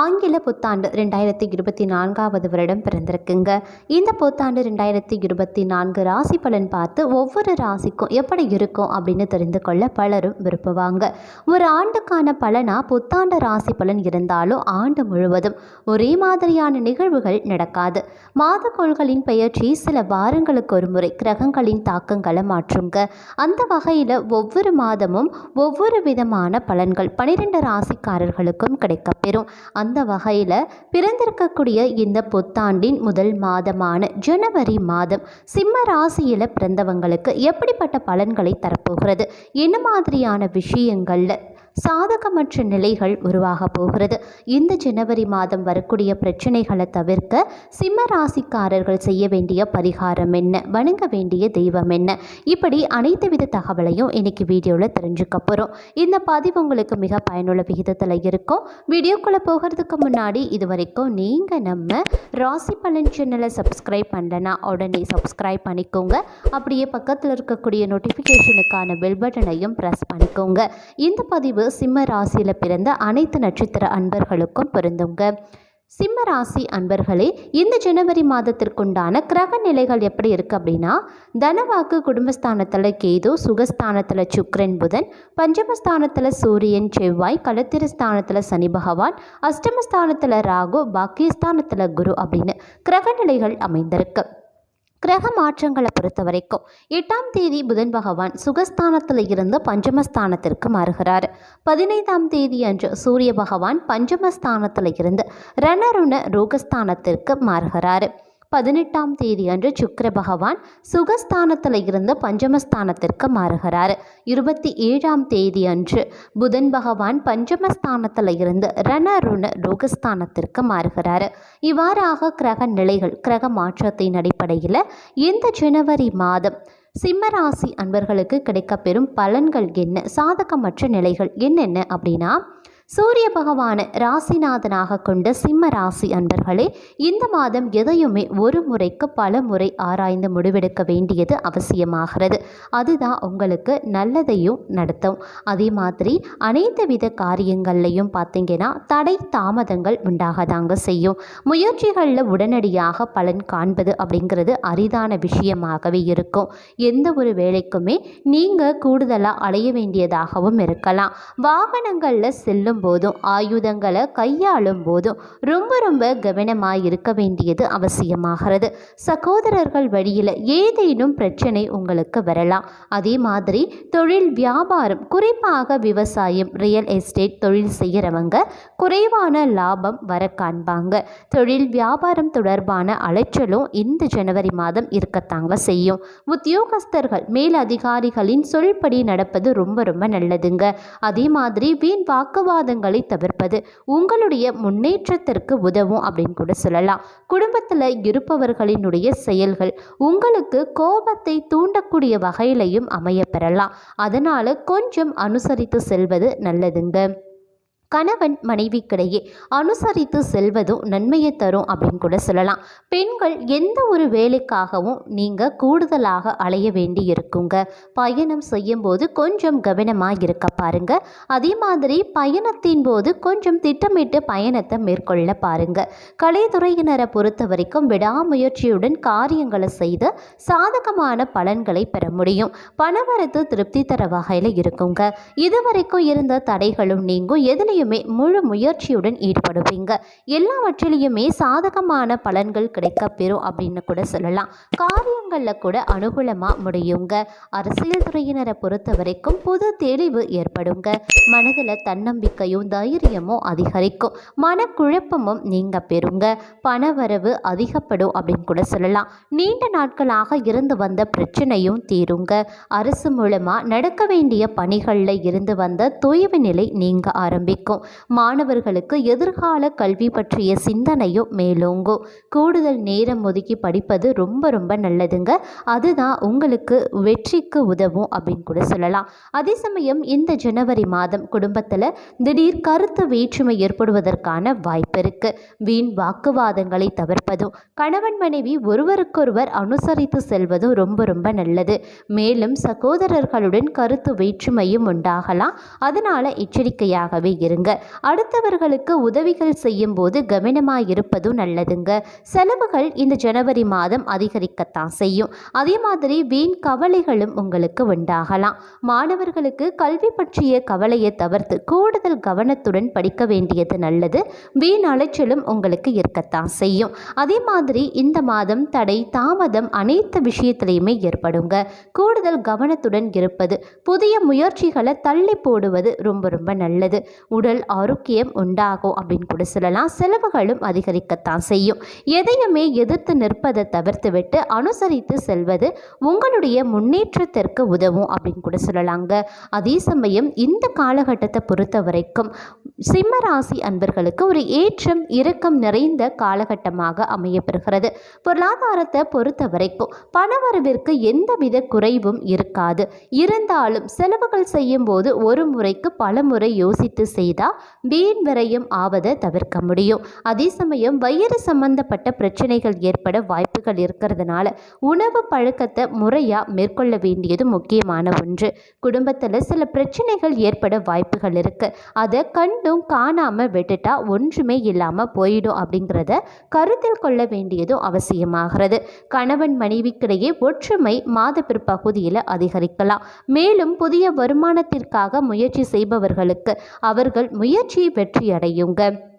ஆங்கில புத்தாண்டு ரெண்டாயிரத்தி இருபத்தி நான்காவது வருடம் பிறந்திருக்குங்க. இந்த புத்தாண்டு ரெண்டாயிரத்தி இருபத்தி நான்கு ராசி பலன் பார்த்து ஒவ்வொரு ராசிக்கும் எப்படி இருக்கும் அப்படின்னு தெரிந்து கொள்ள பலரும் விரும்புவாங்க. ஒரு ஆண்டுக்கான பலனா புத்தாண்டு ராசி பலன் இருந்தாலும் ஆண்டு முழுவதும் ஒரே மாதிரியான நிகழ்வுகள் நடக்காது. மாதக்கோள்களின் பெயர்ச்சி சில வாரங்களுக்கு ஒரு முறை கிரகங்களின் தாக்கங்களை மாற்றுங்க. அந்த வகையில் ஒவ்வொரு மாதமும் ஒவ்வொரு விதமான பலன்கள் பனிரெண்டு ராசிக்காரர்களுக்கும் கிடைக்கப்பெறும். அந்த வகையில் பிறந்திருக்கக்கூடிய இந்த புத்தாண்டின் முதல் மாதமான ஜனவரி மாதம் சிம்ம ராசியில் பிறந்தவங்களுக்கு எப்படிப்பட்ட பலன்களை தரப்போகிறது? என்ன மாதிரியான விஷயங்களில் சாதகமற்ற நிலைகள் உருவாக போகிறது. இந்த ஜனவரி மாதம் வரக்கூடிய பிரச்சனைகளை தவிர்க்க சிம்ம ராசிக்காரர்கள் செய்ய வேண்டிய பரிகாரம் என்ன? வணங்க வேண்டிய தெய்வம் என்ன? இப்படி அனைத்து வித தகவலையும் இன்னைக்கு வீடியோவில் தெரிஞ்சுக்க போகிறோம் இந்த பதிவு உங்களுக்கு மிக பயனுள்ள விகிதத்தில் இருக்கும். வீடியோக்குள்ளே போகிறதுக்கு முன்னாடி இது வரைக்கும் நீங்கள் நம்ம ராசி பலன் சேனலை சப்ஸ்கிரைப் பண்ணலன்னா உடனே சப்ஸ்கிரைப் பண்ணிக்கோங்க. அப்படியே பக்கத்தில் இருக்கக்கூடிய நோட்டிஃபிகேஷனுக்கான பெல் பட்டனையும் ப்ரெஸ் பண்ணிக்கோங்க. இந்த பதிவு சிம்ம ராசியில் பிறந்த அனைத்து நட்சத்திர அன்பர்களுக்கும் பொருந்துங்க. சிம்ம ராசி அன்பர்களே இந்த ஜனவரி மாதத்திற்குண்டான கிரக நிலைகள் எப்படி இருக்குது அப்படின்னா தனவாக்கு குடும்பஸ்தானத்தில் கேது சுகஸ்தானத்தில் சுக்ரன் புதன் பஞ்சமஸ்தானத்தில் சூரியன் செவ்வாய் களத்திரஸ்தானத்தில் சனி பகவான் அஷ்டமஸ்தானத்தில் ராகு பாக்கியஸ்தானத்தில் குரு அப்படின்னு கிரக நிலைகள் அமைந்திருக்கு. கிரக மாற்றங்களை பொறுத்த வரைக்கும் எட்டாம் தேதி புதன் பகவான் சுகஸ்தானத்தில் இருந்து பஞ்சமஸ்தானத்திற்கு மாறுகிறார். பதினைந்தாம் தேதி அன்று சூரிய பகவான் பஞ்சமஸ்தானத்தில் இருந்து ரணருண ரோகஸ்தானத்திற்கு மாறுகிறார். பதினெட்டாம் தேதி அன்று சுக்கர பகவான் சுகஸ்தானத்தில் இருந்து பஞ்சமஸ்தானத்திற்கு மாறுகிறார். இருபத்தி ஏழாம் தேதி அன்று புதன் பகவான் பஞ்சமஸ்தானத்தில் இருந்து ரணருண ரோகஸ்தானத்திற்கு மாறுகிறார். இவ்வாறாக கிரக நிலைகள் கிரக மாற்றத்தின் அடிப்படையில் இந்த ஜனவரி மாதம் சிம்மராசி அன்பர்களுக்கு கிடைக்கப்பெறும் பலன்கள் என்ன? சாதகமற்ற நிலைகள் என்னென்ன? அப்படின்னா சூரிய பகவானை ராசிநாதனாக கொண்ட சிம்ம ராசி அன்பர்களே இந்த மாதம் எதையுமே ஒரு முறைக்கு பல முறை ஆராய்ந்து முடிவெடுக்க வேண்டியது அவசியமாகிறது. அதுதான் உங்களுக்கு நல்லதையும் நடத்தும். அதே மாதிரி அனைத்து வித காரியங்கள்லையும் பார்த்தீங்கன்னா தடை தாமதங்கள் உண்டாகதாங்க செய்யும். முயற்சிகளில் உடனடியாக பலன் காண்பது அப்படிங்கிறது அரிதான விஷயமாகவே இருக்கும். எந்த ஒரு வேலைக்குமே நீங்கள் கூடுதலாக அலைய வேண்டியதாகவும் இருக்கலாம். வாகனங்களில் செல்லும் போதும் ஆயுதங்களை கையாளும் போதும் ரொம்ப ரொம்ப கவனமாக இருக்க வேண்டியது அவசியமாகிறது. சகோதரர்கள் வழியில் ஏதேனும் பிரச்சனை உங்களுக்கு வரலாம். அதே மாதிரி தொழில் வியாபாரம் குறிப்பாக விவசாயம் ரியல் எஸ்டேட் தொழில் செய்கிறவங்க குறைவான லாபம் வர காண்பாங்க. தொழில் வியாபாரம் தொடர்பான அலைச்சலும் இந்த ஜனவரி மாதம் இருக்கத்தாங்க செய்யும். உத்தியோகஸ்தர்கள் மேல் அதிகாரிகளின் சொல்படி நடப்பது ரொம்ப ரொம்ப நல்லதுங்க. அதே மாதிரி வீண் வாக்குவாதம் விவாதங்களை தவிர்ப்பது உங்களுடைய முன்னேற்றத்திற்கு உதவும் அப்படின்னு கூட சொல்லலாம். குடும்பத்தில் இருப்பவர்களினுடைய செயல்கள் உங்களுக்கு கோபத்தை தூண்டக்கூடிய வகையிலையும் அமைய பெறலாம். அதனால் கொஞ்சம் அனுசரித்து செல்வது நல்லதுங்க. கணவன் மனைவிக்கிடையே அனுசரித்து செல்வதும் நன்மையை தரும் அப்படின்னு கூட சொல்லலாம். பெண்கள் எந்த ஒரு வேலைக்காகவும் நீங்கள் கூடுதலாக அலைய வேண்டி இருக்குங்க பயணம் செய்யும்போது கொஞ்சம் கவனமாக இருக்க பாருங்க. அதே மாதிரி பயணத்தின் போது கொஞ்சம் திட்டமிட்டு பயணத்தை மேற்கொள்ள பாருங்க. கலைத்துறையினரை பொறுத்த வரைக்கும் விடாமுயற்சியுடன் காரியங்களை செய்து சாதகமான பலன்களை பெற முடியும். பணவரத்து திருப்தி தர வகையில் இருக்குங்க. இதுவரைக்கும் இருந்த தடைகளும் நீங்கும். எதுலையும் எதுலையுமே முழு முயற்சியுடன் ஈடுபடுவீங்க. எல்லாவற்றிலையுமே சாதகமான பலன்கள் கிடைக்க பெறும் அப்படின்னு கூட சொல்லலாம். காரியங்களில் கூட அனுகூலமாக முடியுங்க. அரசியல் துறையினரை பொறுத்த வரைக்கும் புது தெளிவு ஏற்படுங்க. மனதில் தன்னம்பிக்கையும் தைரியமும் அதிகரிக்கும். மனக்குழப்பமும் நீங்க பெறுங்க. பணவரவு அதிகப்படும் அப்படின்னு கூட சொல்லலாம். நீண்ட நாட்களாக இருந்து வந்த பிரச்சனையும் தீருங்க. அரசு மூலமாக நடக்க வேண்டிய பணிகளில் இருந்து வந்த தொய்வு நிலை நீங்க ஆரம்பிக்கும். அதிகரிக்கும் மாணவர்களுக்கு எதிர்கால கல்வி பற்றிய சிந்தனையும் மேலோங்கும். கூடுதல் நேரம் ஒதுக்கி படிப்பது ரொம்ப ரொம்ப நல்லதுங்க. அதுதான் உங்களுக்கு வெற்றிக்கு உதவும் அப்படின்னு கூட சொல்லலாம். அதே சமயம் இந்த ஜனவரி மாதம் குடும்பத்தில் திடீர் கருத்து வேற்றுமை ஏற்படுவதற்கான வாய்ப்பு இருக்கு. வீண் வாக்குவாதங்களை தவிர்ப்பதும் கணவன் மனைவி ஒருவருக்கொருவர் அனுசரித்து செல்வதும் ரொம்ப ரொம்ப நல்லது. மேலும் சகோதரர்களுடன் கருத்து வேற்றுமையும் உண்டாகலாம். அதனால எச்சரிக்கையாகவே இருங்க. அடுத்தவர்களுக்கு உதவிகள் செய்யும் போது கவனமாக இருப்பதும் நல்லதுங்க. செலவுகள் இந்த ஜனவரி மாதம் அதிகரிக்கத்தான் செய்யும். அதே மாதிரி வீண் கவலைகளும் உங்களுக்கு உண்டாகலாம். மாணவர்களுக்கு கல்வி பற்றிய கவலையை தவிர்த்து கூடுதல் கவனத்துடன் படிக்க வேண்டியது நல்லது. வீண் அலைச்சலும் உங்களுக்கு இருக்கத்தான் செய்யும். அதே மாதிரி இந்த மாதம் தடை தாமதம் அனைத்து விஷயத்திலையுமே ஏற்படுங்க. கூடுதல் கவனத்துடன் இருப்பது புதிய முயற்சிகளை தள்ளி போடுவது ரொம்ப ரொம்ப நல்லது. உடல் ஆரோக்கியம் உண்டாகும் அப்படின்னு கூட சொல்லலாம். செலவுகளும் அதிகரிக்கத்தான் செய்யும். எதையுமே எதிர்த்து நிற்பதை தவிர்த்துவிட்டு அனுசரித்து செல்வது உங்களுடைய முன்னேற்றத்திற்கு உதவும் அப்படின்னு கூட சொல்லலாங்க. அதே சமயம் இந்த காலகட்டத்தை பொறுத்த வரைக்கும் சிம்மராசி அன்பர்களுக்கு ஒரு ஏற்றம் இறக்கம் நிறைந்த காலகட்டமாக அமையப்பெறுகிறது. பொருளாதாரத்தை பொறுத்த வரைக்கும் பணவரவிற்கு எந்தவித குறைவும் இருக்காது. இருந்தாலும் செலவுகள் செய்யும் போது ஒரு முறைக்கு பல முறை யோசித்து செய்தால் வீண் விரையும் ஆவதை தவிர்க்க முடியும். அதே சமயம் வயிறு சம்பந்தப்பட்ட பிரச்சனைகள் ஏற்பட வாய்ப்புகள் இருக்கிறதுனால உணவு பழக்கத்தை முறையாக மேற்கொள்ள வேண்டியது முக்கியமான ஒன்று. குடும்பத்தில் சில பிரச்சனைகள் ஏற்பட வாய்ப்புகள் இருக்கு. அதை கண்டும் காணாமல் விட்டுட்டா ஒன்றுமே இல்லாமல் போயிடும் அப்படிங்கிறத கருத்தில் கொள்ள வேண்டியதும் அவசியமாகிறது. கணவன் மனைவிக்கிடையே ஒற்றுமை மாத பிற்பகுதியில் அதிகரிக்கலாம். மேலும் புதிய வருமானத்திற்காக முயற்சி செய்பவர்களுக்கு அவர்கள் முயற்சி வெற்றியடையுங்க.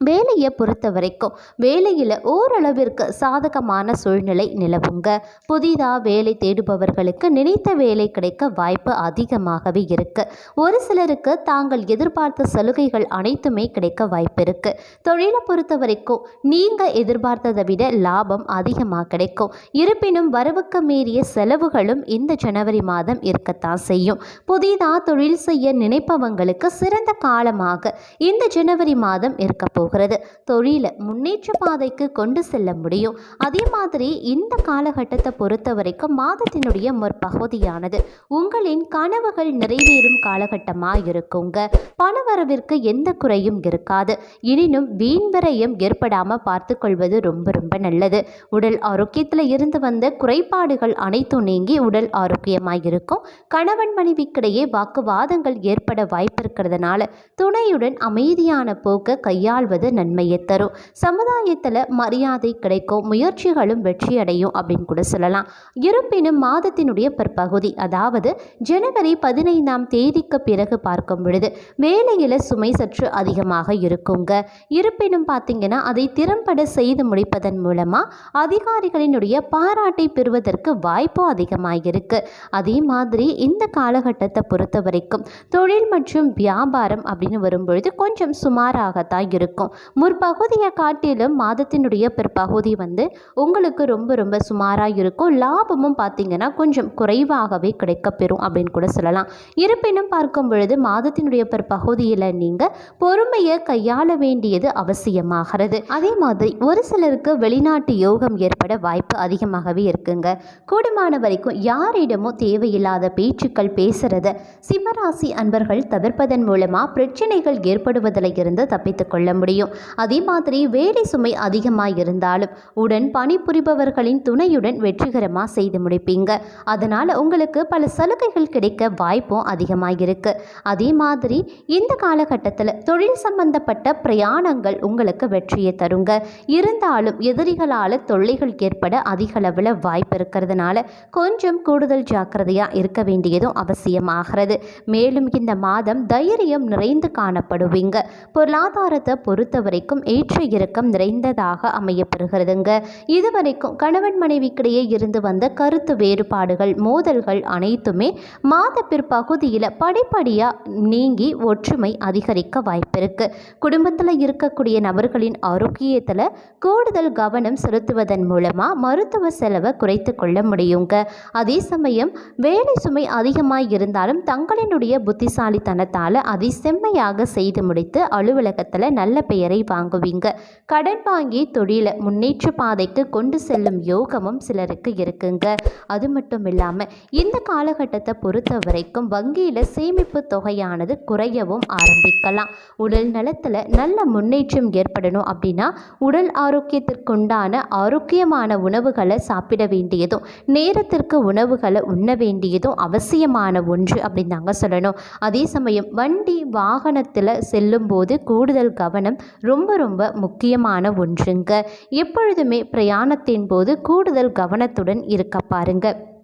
வேலையை பொறுத்த வரைக்கும் வேலையில் ஓரளவிற்கு சாதகமான சூழ்நிலை நிலவுங்க. புதிதாக வேலை தேடுபவர்களுக்கு நினைத்த வேலை கிடைக்க வாய்ப்பு அதிகமாகவே இருக்கு. ஒரு சிலருக்கு தாங்கள் எதிர்பார்த்த சலுகைகள் அனைத்துமே கிடைக்க வாய்ப்பு இருக்குது தொழிலை பொறுத்த வரைக்கும் நீங்கள் எதிர்பார்த்ததை விட லாபம் அதிகமாக கிடைக்கும். இருப்பினும் வரவுக்கு மீறிய செலவுகளும் இந்த ஜனவரி மாதம் இருக்கத்தான் செய்யும். புதிதாக தொழில் செய்ய நினைப்பவங்களுக்கு சிறந்த காலமாக இந்த ஜனவரி மாதம் இருக்க போகிறது. தொழிலை முன்னேற்ற பாதைக்கு கொண்டு செல்ல முடியும். அதே மாதிரி இந்த காலகட்டத்தை பொறுத்த வரைக்கும் மாதத்தினுடைய முற்பகுதியானது. உங்களின் கனவுகள் நிறைவேறும் காலகட்டமாக இருக்குங்க. பணவரவிற்கு எந்த குறையும் இருக்காது. எனினும் வீண் விரயம் ஏற்படாமல் பார்த்து கொள்வது ரொம்ப ரொம்ப நல்லது. உடல் ஆரோக்கியத்தில் இருந்து வந்த குறைபாடுகள் அனைத்தும் நீங்கி உடல் ஆரோக்கியமாக இருக்கும். கணவன் மனைவிக்கிடையே வாக்குவாதங்கள் ஏற்பட வாய்ப்பு இருக்கிறதுனால துணையுடன் அமைதியான போக்க கையாள்வது நன்மையை தரும். சமுதாயத்தில் மரியாதை கிடைக்கும் முயற்சிகளும் வெற்றியடையும் அப்படின்னு கூட சொல்லலாம். இருப்பினும் மாதத்தினுடைய பிற்பகுதி அதாவது ஜனவரி பதினைந்தாம் தேதிக்கு பிறகு பார்க்கும் பொழுது வேலையில் சுமை சற்று அதிகமாக இருக்குங்க. இருப்பினும் பார்த்தீங்கன்னா அதை திறம்பட செய்து முடிப்பதன் மூலமாக அதிகாரிகளினுடைய பாராட்டை பெறுவதற்கு வாய்ப்பும் அதிகமாக இருக்கு அதே மாதிரி இந்த காலகட்டத்தை பொறுத்த வரைக்கும் தொழில் மற்றும் வியாபாரம் அப்படின்னு வரும்பொழுது கொஞ்சம் சுமாராகத்தான் இருக்கும். முற்பகுதியை காட்டிலும் மாதத்தினுடைய பிற்பகுதி வந்து உங்களுக்கு ரொம்ப ரொம்ப சுமாராக இருக்கும். லாபமும் பார்த்தீங்கன்னா கொஞ்சம் குறைவாகவே கிடைக்கப்பெறும் அப்படின்னு கூட சொல்லலாம். இருப்பினும் பார்க்கும் பொழுது மாதத்தினுடைய பிற்பகுதியில் நீங்கள் பொறுமையை கையாள வேண்டியது அவசியமாகிறது. அதே மாதிரி ஒரு சிலருக்கு வெளிநாட்டு யோகம் ஏற்பட வாய்ப்பு அதிகமாகவே இருக்குங்க. கூடுமான வரைக்கும் யாரிடமும் தேவையில்லாத பேச்சுக்கள் பேசுறத சிம்மராசி அன்பர்கள் தவிர்ப்பதன் மூலமாக பிரச்சனைகள் ஏற்படுவதில் இருந்து தப்பித்துக் கொள்ள முடியும். அதே மாதிரி வேலை சுமை அதிகமாக இருந்தாலும் உடன் பணிபுரிபவர்களின் துணையுடன் வெற்றிகரமாக செய்து முடிப்பீங்க. அதனால் உங்களுக்கு பல சலுகைகள் கிடைக்க வாய்ப்பும் அதிகமாக இருக்கு. அதே மாதிரி இந்த காலகட்டத்தில் தொழில் சம்பந்தப்பட்ட பிரயாணங்கள் உங்களுக்கு வெற்றியை தருங்க. இருந்தாலும் எதிரிகளால் தொல்லைகள் ஏற்பட அதிக அளவில் வாய்ப்பு இருக்கிறதுனால கொஞ்சம் கூடுதல் ஜாக்கிரதையாக இருக்க வேண்டியதும் அவசியமாகிறது. மேலும் இந்த மாதம் தைரியம் நிறைந்து காணப்படுவீங்க. பொருளாதாரத்தை பொறுத்த பொறுத்த வரைக்கும் ஏற்ற இறக்கம் நிறைந்ததாக அமையப்பெறுகிறதுங்க. இதுவரைக்கும் கணவன் மனைவிக்கிடையே இருந்து வந்த கருத்து வேறுபாடுகள் மோதல்கள் அனைத்துமே மாத பிற்பகுதியில் படிப்படியாக நீங்கி ஒற்றுமை அதிகரிக்க வாய்ப்பிருக்கு. குடும்பத்தில் இருக்கக்கூடிய நபர்களின் ஆரோக்கியத்தில் கூடுதல் கவனம் செலுத்துவதன் மூலமாக மருத்துவ செலவை குறைத்து கொள்ள முடியுங்க. அதே சமயம் வேலை சுமை அதிகமாக இருந்தாலும் தங்களினுடைய புத்திசாலித்தனத்தால் அதை செம்மையாக செய்து முடித்து அலுவலகத்தில் நல்ல பெயரை வாங்குவீங்க. கடன் வாங்கி தொழிலை முன்னேற்ற பாதைக்கு கொண்டு செல்லும் யோகமும் சிலருக்கு இருக்குங்க. அது மட்டும் இல்லாமல் இந்த காலகட்டத்தை பொறுத்த வரைக்கும் வங்கியில் சேமிப்பு தொகையானது குறையவும் ஆரம்பிக்கலாம். உடல் நலத்தில் நல்ல முன்னேற்றம் ஏற்படணும் அப்படின்னா உடல் ஆரோக்கியத்திற்குண்டான ஆரோக்கியமான உணவுகளை சாப்பிட வேண்டியதும் நேரத்திற்கு உணவுகளை உண்ண வேண்டியதும் அவசியமான ஒன்று அப்படின்னு தாங்க சொல்லணும். அதே சமயம் வண்டி வாகனத்தில் செல்லும்போது கூடுதல் கவனம் ரொம்ப ரொம்ப முக்கியமான ஒன்றுங்க. எப்பொழுதுமே பிரயாணத்தின் போது கூடுதல் கவனத்துடன் இருக்க பாருங்க.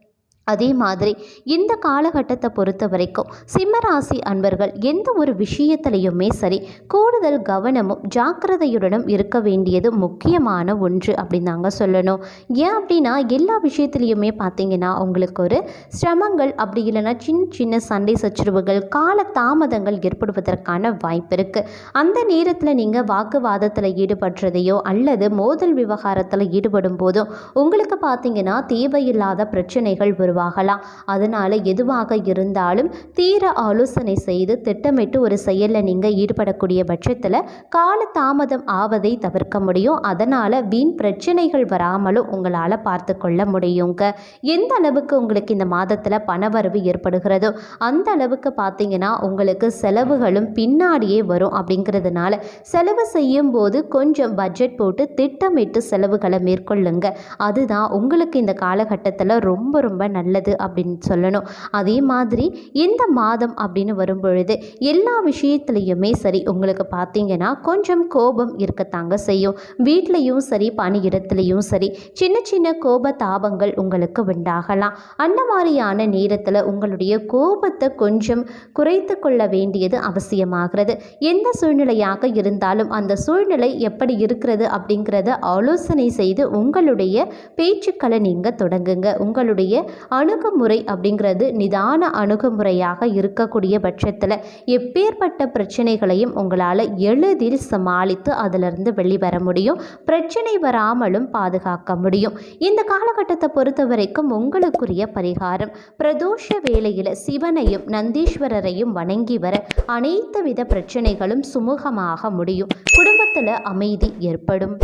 அதே மாதிரி இந்த காலகட்டத்தை பொறுத்த வரைக்கும் சிம்மராசி அன்பர்கள் எந்த ஒரு விஷயத்திலையுமே சரி கூடுதல் கவனமும் ஜாக்கிரதையுடனும் இருக்க வேண்டியது முக்கியமான ஒன்று அப்படின்னு நாங்கள் சொல்லணும். ஏன் அப்படின்னா எல்லா விஷயத்துலையுமே பார்த்தீங்கன்னா உங்களுக்கு ஒரு சிரமங்கள் அப்படி இல்லைன்னா சின்ன சின்ன சண்டை சச்சரவுகள் கால தாமதங்கள் ஏற்படுவதற்கான வாய்ப்பு இருக்குது அந்த நேரத்தில் நீங்கள் வாக்குவாதத்தில் ஈடுபடுறதையோ அல்லது மோதல் விவகாரத்தில் ஈடுபடும் போதும் உங்களுக்கு பார்த்தீங்கன்னா தேவையில்லாத பிரச்சனைகள் வரும். உருவாகலாம் அதனால் எதுவாக இருந்தாலும் தீர ஆலோசனை செய்து திட்டமிட்டு ஒரு செயலில் நீங்கள் ஈடுபடக்கூடிய பட்சத்தில் கால தாமதம் ஆவதை தவிர்க்க முடியும். அதனால் வீண் பிரச்சனைகள் வராமலும் உங்களால் பார்த்து கொள்ள முடியுங்க. எந்த அளவுக்கு உங்களுக்கு இந்த மாதத்தில் பணவரவு ஏற்படுகிறதோ அந்த அளவுக்கு பார்த்தீங்கன்னா உங்களுக்கு செலவுகளும் பின்னாடியே வரும் அப்படிங்கிறதுனால செலவு செய்யும் போது கொஞ்சம் பட்ஜெட் போட்டு திட்டமிட்டு செலவுகளை மேற்கொள்ளுங்க. அதுதான் உங்களுக்கு இந்த காலகட்டத்தில் ரொம்ப ரொம்ப நல்ல நல்லது அப்படின்னு சொல்லணும். அதே மாதிரி இந்த மாதம் அப்படின்னு வரும்பொழுது எல்லா விஷயத்துலையுமே சரி உங்களுக்கு பார்த்தீங்கன்னா கொஞ்சம் கோபம் இருக்கத்தாங்க செய்யும். வீட்லேயும் சரி பணியிடத்துலையும் சரி சின்ன சின்ன கோப தாபங்கள் உங்களுக்கு உண்டாகலாம். அந்த மாதிரியான நேரத்தில் உங்களுடைய கோபத்தை கொஞ்சம் குறைத்து கொள்ள வேண்டியது அவசியமாகிறது. எந்த சூழ்நிலையாக இருந்தாலும் அந்த சூழ்நிலை எப்படி இருக்கிறது அப்படிங்கிறத ஆலோசனை செய்து உங்களுடைய பேச்சுக்களை நீங்கள் தொடங்குங்க. உங்களுடைய அணுகுமுறை அப்படிங்கிறது நிதான அணுகுமுறையாக இருக்கக்கூடிய பட்சத்தில் எப்பேற்பட்ட பிரச்சனைகளையும் உங்களால் எளிதில் சமாளித்து அதிலிருந்து வெளிவர முடியும். பிரச்சனை வராமலும் பாதுகாக்க முடியும். இந்த காலகட்டத்தை பொறுத்த வரைக்கும் உங்களுக்குரிய பரிகாரம் பிரதோஷ வேளையில் சிவனையும் நந்தீஸ்வரரையும் வணங்கி வர அனைத்து வித பிரச்சனைகளும் சுமூகமாக முடியும். குடும்பத்தில் அமைதி ஏற்படும்.